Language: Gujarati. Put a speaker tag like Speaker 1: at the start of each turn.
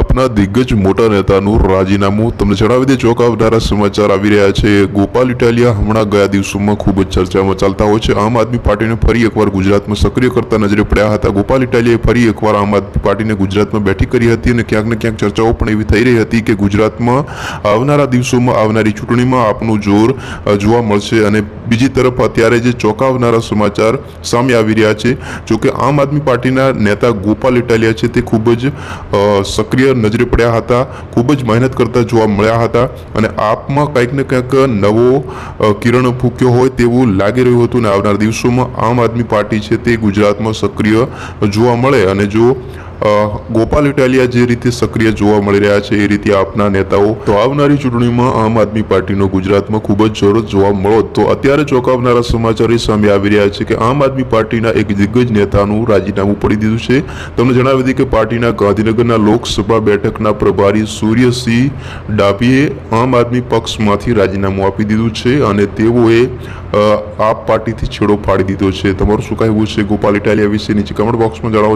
Speaker 1: આપના દિગ્ગજ મોટા નેતાનું રાજીનામું. તમને જણાવી દે ચોંકાવનારા સમાચાર આવી રહ્યા છે. ગોપાલ ઇટાલિયા હમણાં ગયા દિવસોમાં ખૂબ જ ચર્ચામાં ચાલતા હોય છે. આમ આદમી પાર્ટીને ફરી એકવાર ગુજરાતમાં સક્રિય કરતા નજરે પડ્યા હતા. ગોપાલ ઇટાલિયાએ ફરી એકવાર આમ આદમી પાર્ટીને ગુજરાતમાં બેઠી કરી હતી અને ક્યાંક ને ક્યાંક ચર્ચાઓ પણ એવી થઈ રહી હતી કે ગુજરાતમાં આવનારા દિવસોમાં આવનારી ચૂંટણીમાં આપનું જોર જોવા મળશે. અને બીજી તરફ અત્યારે જે ચોંકાવનારા સમાચાર સામે આવી રહ્યા છે જોકે આમ આદમી પાર્ટીના નેતા ગોપાલ ઇટાલિયા છે તે ખૂબ જ અ, સક્રિય નજરે પડ્યા હતા, ખૂબ જ મહેનત કરતા જોવા મળ્યા હતા અને આપમાં કંઈક ને કંઈક નવો કિરણ ફૂક્યો હોય તેવું લાગી રહ્યું હતું અને આવનાર દિવસોમાં આમ આદમી પાર્ટી છે તે ગુજરાતમાં સક્રિય જોવા મળે અને જો ગોપાલ ઇટાલિયા જે રીતે સક્રિય જોવા મળી રહ્યા છે, એ રીતે આપના નેતાઓ તો આવનારી ચૂંટણીમાં આમ આદમી પાર્ટીનો ગુજરાતમાં ખૂબ જ જરૂરત જોવા મળો તો અત્યારે ચોંકાવનારા સમાચાર સામે આવી રહ્યા છે કે આમ આદમી પાર્ટીના એક દિગ્ગજ નેતાનું રાજીનામું પડી દીધું છે. તમને જણાવી દઈએ કે પાર્ટીના ગાંધીનગરના લોકસભા બેઠકના પ્રભારી સૂર્યસિંહ ડાભીએ આમ આદમી પક્ષમાંથી રાજીનામું આપી દીધું છે અને તેઓએ આપ પાર્ટીથી છેડો ફાડી દીધો છે. તમારું શું કહેવું છે ગોપાલ ઇટાલિયા વિશે નીચે કમેન્ટ બોક્સમાં જણાવો.